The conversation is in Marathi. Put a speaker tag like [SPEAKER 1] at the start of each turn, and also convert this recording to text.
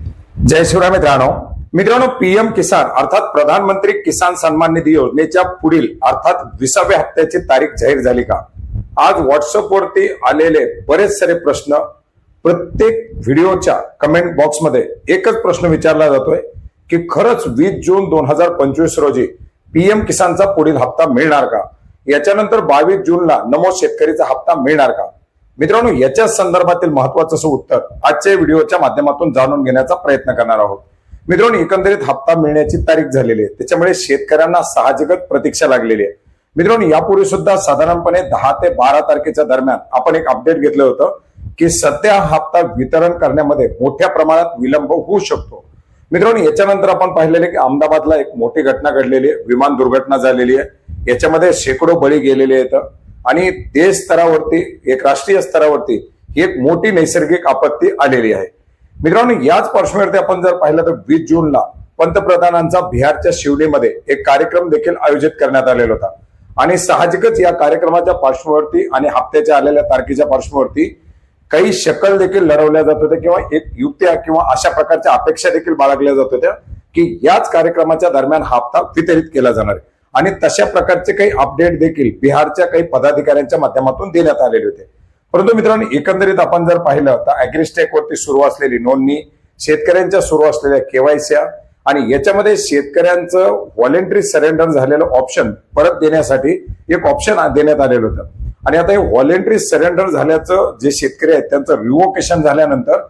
[SPEAKER 1] जय शिवराय मित्रांनो. मित्रांनो पीएम किसान अर्थात प्रधानमंत्री किसान सन्मान निधी योजनेच्या पुढील अर्थात विसाव्या हप्त्याची तारीख जाहीर झाली का? आज व्हॉट्सअपवरती आलेले बरेच सारे प्रश्न प्रत्येक व्हिडिओच्या कमेंट बॉक्समध्ये एकच प्रश्न विचारला जातोय की खरंच वीस जून दोन हजार पंचवीस रोजी पीएम किसानचा पुढील हप्ता मिळणार का? याच्यानंतर बावीस जूनला नमो शेतकरीचा हप्ता मिळणार का? मित्रांनो याच्या संदर्भातील महत्वाचं असं उत्तर आजच्या व्हिडिओच्या माध्यमातून जाणून घेण्याचा प्रयत्न करणार आहोत. मित्रांनो एकंदरीत हप्ता मिळण्याची तारीख झालेली आहे. त्याच्यामुळे शेतकऱ्यांना साहजिकच प्रतीक्षा लागलेली आहे. मित्रांनो यापूर्वी सुद्धा साधारणपणे दहा ते बारा तारखेच्या दरम्यान आपण एक अपडेट घेतलं होतं की सध्या हप्ता वितरण करण्यामध्ये मोठ्या प्रमाणात विलंब होऊ शकतो. मित्रांनो याच्यानंतर आपण पाहिलेले की अहमदाबादला एक मोठी घटना घडलेली आहे. विमान दुर्घटना झालेली आहे. याच्यामध्ये शेकडो बळी गेलेले आहेत. आणि देश स्तरावरती एक राष्ट्रीय स्तरावरती ही एक मोठी नैसर्गिक आपत्ती आलेली आहे. मित्रांनो याच पार्श्वभूमीवरती आपण जर पाहिलं तर वीस जूनला पंतप्रधानांचा बिहारच्या शिवनेमध्ये एक कार्यक्रम देखील आयोजित करण्यात आलेला होता. आणि साहजिकच या कार्यक्रमाच्या पार्श्वभूमीवरती आणि हप्त्याच्या आलेल्या तारखेच्या पार्श्वभूमीवरती काही शकल देखील लढवल्या जात होत्या किंवा एक युक्त्या किंवा अशा प्रकारच्या अपेक्षा देखील बाळगल्या जात होत्या की याच कार्यक्रमाच्या दरम्यान हा हप्ता वितरित केला जाणार आहे. आणि तशा प्रकारचे काही अपडेट देखील बिहारच्या काही पदाधिकाऱ्यांच्या माध्यमातून देण्यात आलेले होते. परंतु मित्रांनो एकंदरीत आपण जर पाहिलं तर अॅग्रिस्टेक वरती सुरू असलेली नोंदणी शेतकऱ्यांच्या सुरू असलेल्या केवायसी आणि याच्यामध्ये शेतकऱ्यांचं व्हॉलेंटरी सरेंडर झालेलं ऑप्शन परत देण्यासाठी एक ऑप्शन देण्यात आलेलं होतं. आणि आता हे व्हॉलेंटरी सरेंडर झाल्याचं जे शेतकरी आहेत त्यांचं रिवोकेशन झाल्यानंतर